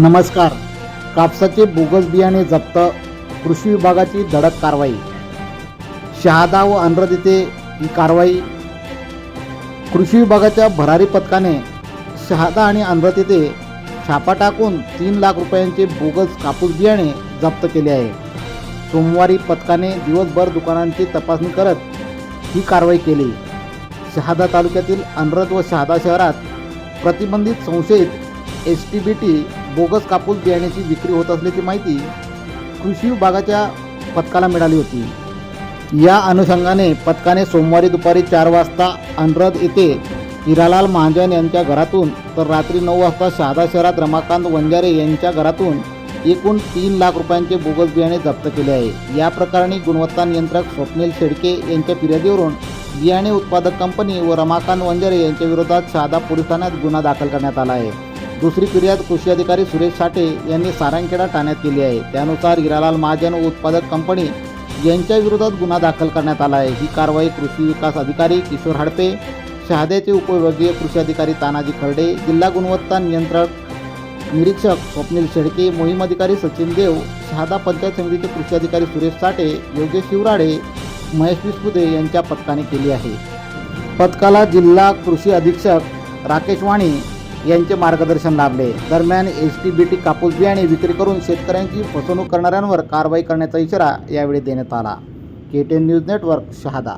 नमस्कार. कापसाचे बोगस बियाणे जप्त कृषी विभागाची धडक कारवाई. शहादा व अनरद येथे ही कारवाई. कृषी विभागाच्या भरारी पथकाने शहादा आणि अनरद येथे छापा टाकून तीन लाख रुपयांचे बोगस कापूस बियाणे जप्त केले आहे. सोमवारी पथकाने दिवसभर दुकानांची तपासणी करत ही कारवाई केली. शहादा तालुक्यातील अनरद व शहादा शहरात प्रतिबंधित संशयित S T B T bogus कापूस बियाण्याची विक्री होत असल्याची माहिती कृषी विभागाच्या पथकाला मिळाली होती. या अनुषंगाने पथकाने सोमवारी दुपारी चार वाजता अनरद येथे हिरालाल महाजन यांच्या घरातून तर रात्री नऊ वाजता शहादा शहरात रमाकांत वंजारे यांच्या घरातून एकूण तीन लाख रुपयांचे बोगस बियाणे जप्त केले आहे. या प्रकरणी गुणवत्ता नियंत्रक स्वप्नील शेडके यांच्या फिर्यादीवरून बियाणे उत्पादक कंपनी व रमाकांत वंजारे यांच्या विरोधात शहादा पोलीस ठाण्यात गुन्हा दाखल करण्यात आला आहे. दुसरी फिर्याद कृषी अधिकारी सुरेश साठे यांनी सारंगखेडा ठाण्यात केली आहे. त्यानुसार हिरालाल महाजन उत्पादक कंपनी यांच्या विरोधात गुन्हा दाखल करण्यात आला आहे. ही कारवाई कृषी विकास अधिकारी किशोर हडपे शहाद्याचे उपविभागीय कृषी अधिकारी तानाजी खर्डे जिल्हा गुणवत्ता नियंत्रक निरीक्षक स्वप्नील शेडके मोहीम अधिकारी सचिन देव शहादा पंचायत समितीचे कृषी अधिकारी सुरेश साठे योगेश शिवराडे महेश विस्पुदे यांच्या पथकाने केली आहे. पथकाला जिल्हा कृषी अधीक्षक राकेश वाणी यांचे मार्गदर्शन लाभले. दरम्यान एस टी बी टी कापूस बियाणे विक्री करून शेतकऱ्यांची फसवणूक करणाऱ्यांवर कारवाई करण्याचा इशारा यावेळी देण्यात आला. K ten news network Shahada.